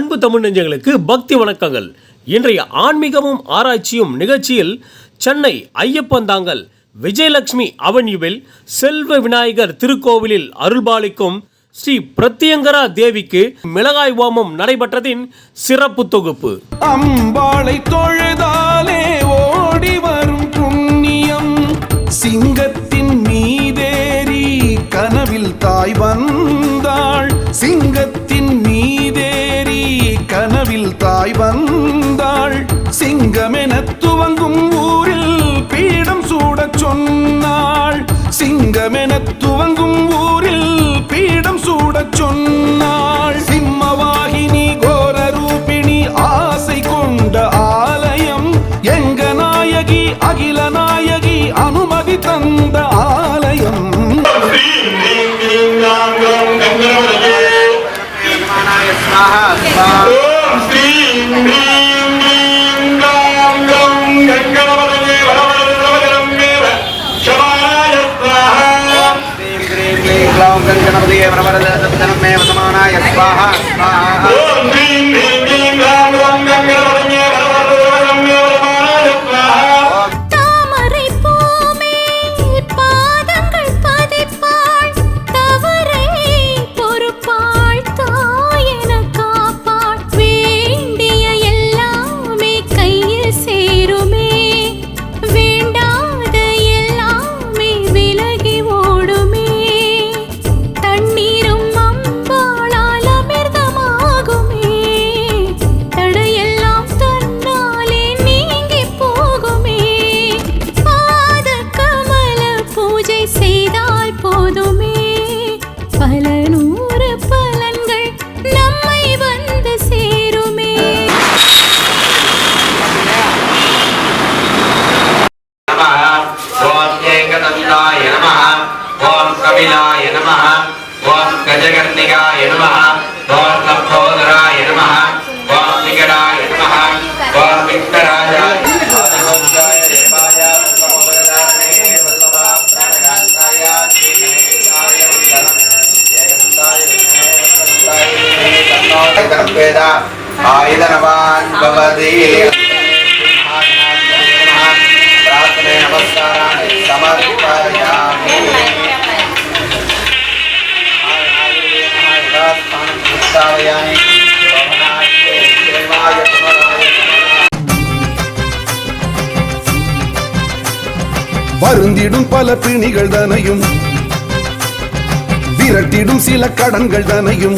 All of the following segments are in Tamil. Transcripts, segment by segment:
அன்பு தமிழ் நெஞ்சங்களுக்கு பக்தி வணக்கங்கள். இன்றைய ஆன்மீகமும் ஆராய்ச்சியும் நிகழ்ச்சியில் சென்னை ஐயப்பந்தாங்கல் விஜயலட்சுமி அவன்யூவில் செல்வ விநாயகர் திருக்கோவிலில் அருள்பாலிக்கும் ஸ்ரீ பிரத்யங்கரா தேவிக்கு மிளகாய் ஓமம் நடைபெற்றதின் சிறப்பு தொகுப்பு. அம்பாளை தொழுதாலே ஓடி வரும் புண்ணியம். சிங்கத்தின் கனவில் தாய் வந்தாள். சிங்கமென துவங்கும் ஊரில் பீடம் சூடச் சொன்னாள். சிங்கமென துவங்கும் ஊரில் பீடம் சூடச் சொன்னாள். गणपतये वरवरदत्तनं मे वसमानाय स्वाहा स्वाहा आयुधनवान् भवति प्रार्थने नमस्काराणि समर्पयामि स्थापयामि शोभनाट्ये देवाय कुमाराय வருந்திடும் பல பிணிகள் தனையும் விரட்டிடும் சில கடன்கள் தனையும்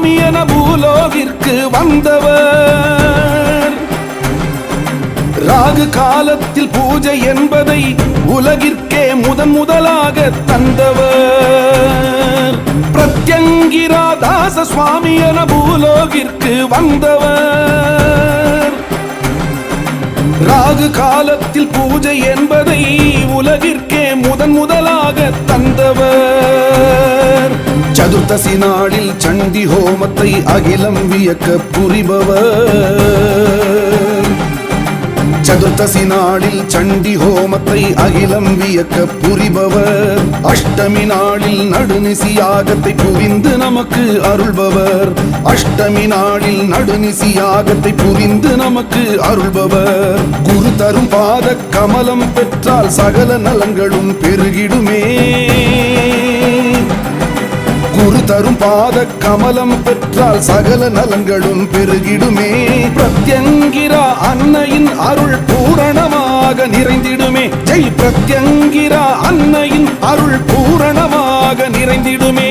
தாச சுவாமி என பூலோகிற்கு வந்தவர். ராகு காலத்தில் பூஜை என்பதை உலகிற்கே முதன் முதலாக தந்தவர். பிரத்யங்கிராதாச சுவாமி என பூலோகிற்கு வந்தவர். ராகு காலத்தில் பூஜை என்பதை உலகிற்கே முதன் முதலாக தந்தவர். சதுர்த்தசி நாளில் சண்டி ஹோமத்தை அகிலம் வியக்க புரிபவர். சதுர்த்தசி நாளில் சண்டி ஹோமத்தை அகிலம் வியக்க புரிபவர். அஷ்டமி நாளில் நடுநிசி யாகத்தை புரிந்து நமக்கு அருள்பவர். அஷ்டமி நாளில் நடுநிசி யாகத்தை புரிந்து நமக்கு அருள்பவர். குரு தரும் பாத கமலம் பெற்றால் சகல நலங்களும் பெருகிடுமே. குரு தரும் பாத கமலம் பெற்றால் சகல நலங்களும் பெருகிடுமே. பிரத்யங்கிரா அன்னையின் அருள் பூரணமாக நிறைந்திடுமே. ஜெய் பிரத்யங்கிரா அன்னையின் அருள் பூரணமாக நிறைந்திடுமே.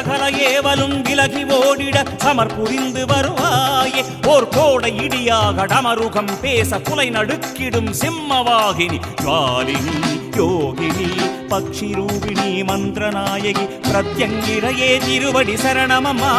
சகல ஏவலும் விலகி ஓடிட சமர் புரிந்து வருவாயே. ஓர் கோடை இடியாக டமருகம் பேச குலை நடுக்கிடும் சிம்மவாகினி. ஜுவாலினி யோகினி பக்ஷி ரூபிணி மந்திரநாயகி பிரத்யங்கிரையே திருவடி சரணமம்மா.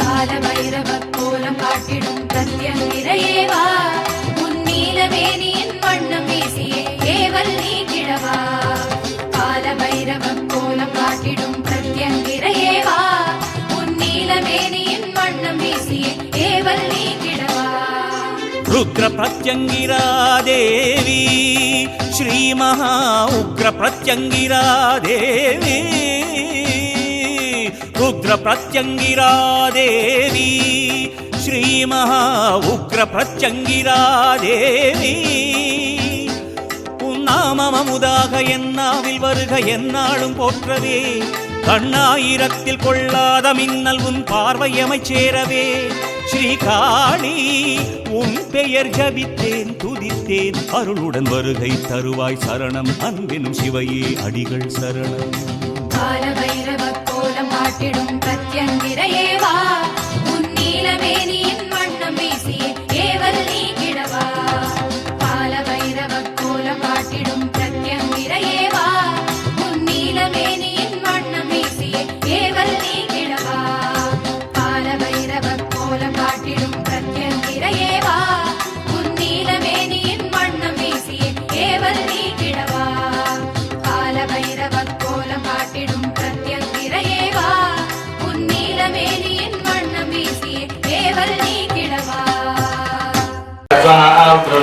காலபைரவ கோலம் காட்டிடும் பிரத்யங்கிரையே வா. రుద్ర ప్రత్యంగిరా దేవి శ్రీ మహా ఉగ్ర ప్రత్యంగిరా దేవి రుద్ర ప్రత్యంగిరా దేవి శ్రీ మహా ఉగ్ర ప్రత్యంగిరా దేవి உன்னாமமுதாக என்னாவில் வருக என்னாலும் போற்றவே கண்ணாயிரத்தில் கொள்ளாத மின்னல் உன் பார்வையமை சேரவே. ஸ்ரீகாளி உன் பெயர் ஜபித்தேன் துதித்தேன். அருளுடன் வருகை தருவாய் சரணம் அன்பினும் சிவையே அடிகள் சரணம். காலபைரவ கோலம் காட்டிடும் பிரத்யங்கிரையேவா உன்னீலமேனியின் வண்ணம்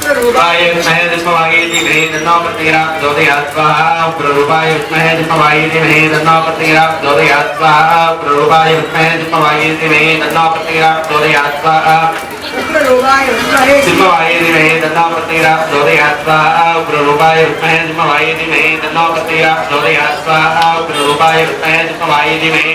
रूपाय विद्महे धीमहि धीमहि तन्नो प्रचोदयात् प्रचोदयात् स्वाहा प्ररूपाय विद्महे धीमहि धीमहि तन्नो प्रचोदयात् प्रचोदयात् स्वाहा प्ररूपाय विद्महे धीमहि धीमहि तन्नो प्रचोदयात् प्रचोदयात् स्वाहा धीमहि धीमहि तन्नो प्रचोदयात् प्रचोदयात् स्वाहा प्ररूपाय विद्महे धीमहि धीमहि तन्नो प्रचोदयात् प्रचोदयात् स्वाहा प्ररूपाय विद्महे धीमहि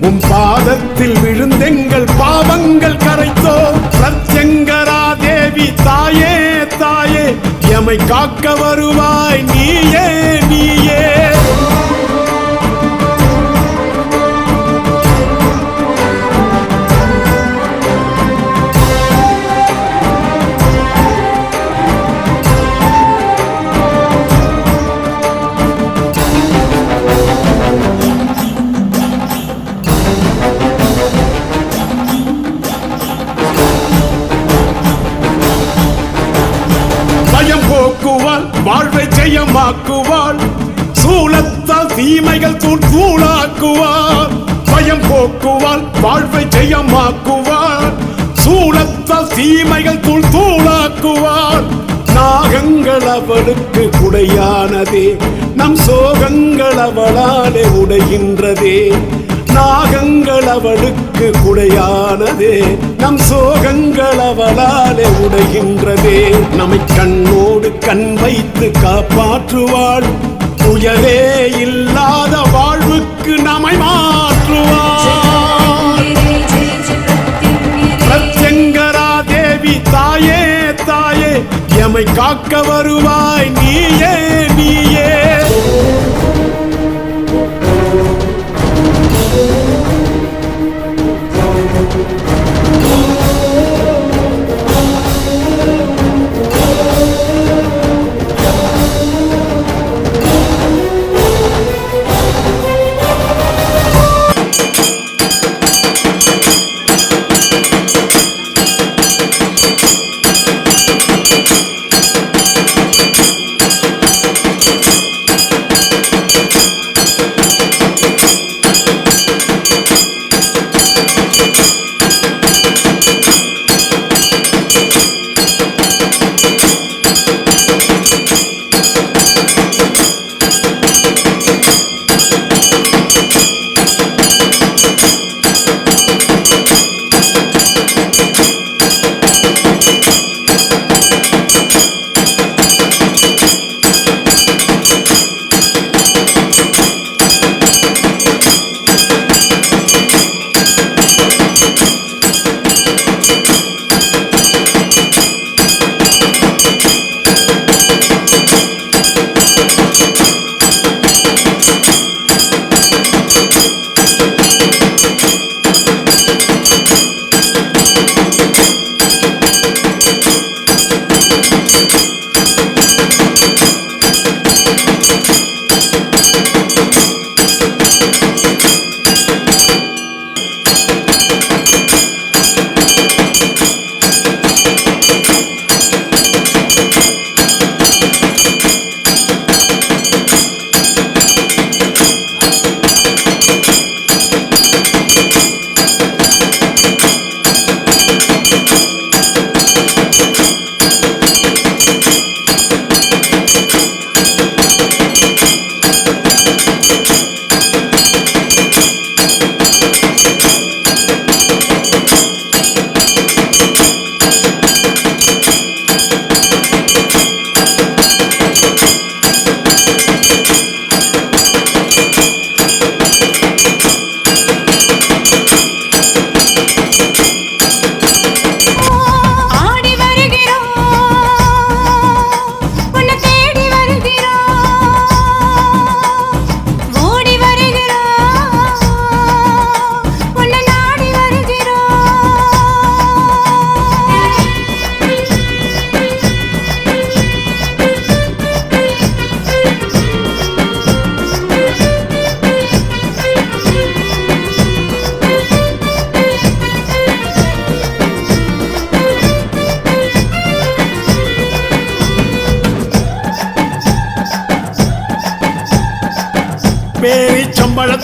உன் பாதத்தில் விழுந்தெங்கள் பாவங்கள் கரைத்தோ. பிரத்யங்கரா தேவி தாயே தாயே எமை காக்க வருவாய். நீயே நீயே. வாழ்வை ஜெயமாக்குவாள் சூலத்தால் தீமைகள் தூள் தூளாக்குவாள் பயம் போக்குவாள் வாழ்வை ஜெயமாக்குவாள் சூலத்தால் தீமைகள் தூள் தூளாக்குவாள் நாகங்கள் அவளுக்கு குடையானதே நம் சோகங்கள் அவளாலே உடைகின்றதே. நாகங்கள் அவளுக்கு குடையானதே நம் சோகங்கள் அவளாலே உடைகின்றதே. நம்மை கண்ணோடு கண் வைத்து காப்பாற்றுவாள். உயரே இல்லாத வாழ்வுக்கு நம்மை மாற்றுவாள். பிரத்யங்கரா தேவி தாயே தாயே எமை காக்க வருவாய். நீயே நீயே.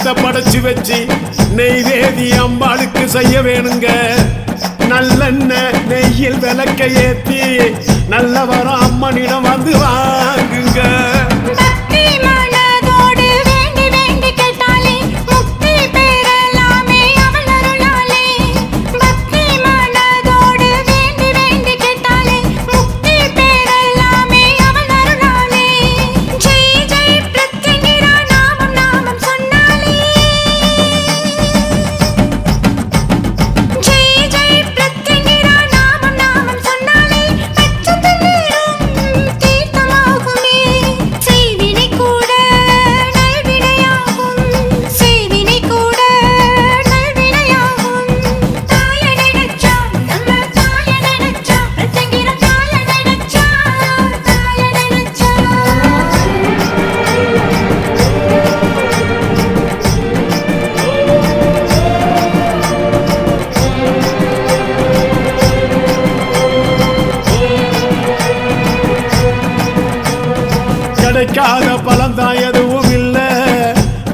சம்பளத்தை படைச்சு வச்சு நெய்வேதி அம்பாளுக்கு செய்ய வேணுங்க. நல்லெண்ணெய் நெய்யில் விளக்க ஏத்தி நல்லவரம் அம்மனிடம் வந்து வா. கிடைக்காத பலன்தான் எதுவும் இல்லை.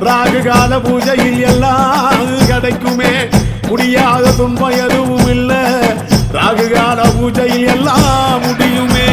ராகு கால பூஜையில் எல்லாம் கிடைக்குமே. முடியாத துன்பம் எதுவும் இல்லை. ராகு கால பூஜையில் எல்லாம் முடியுமே.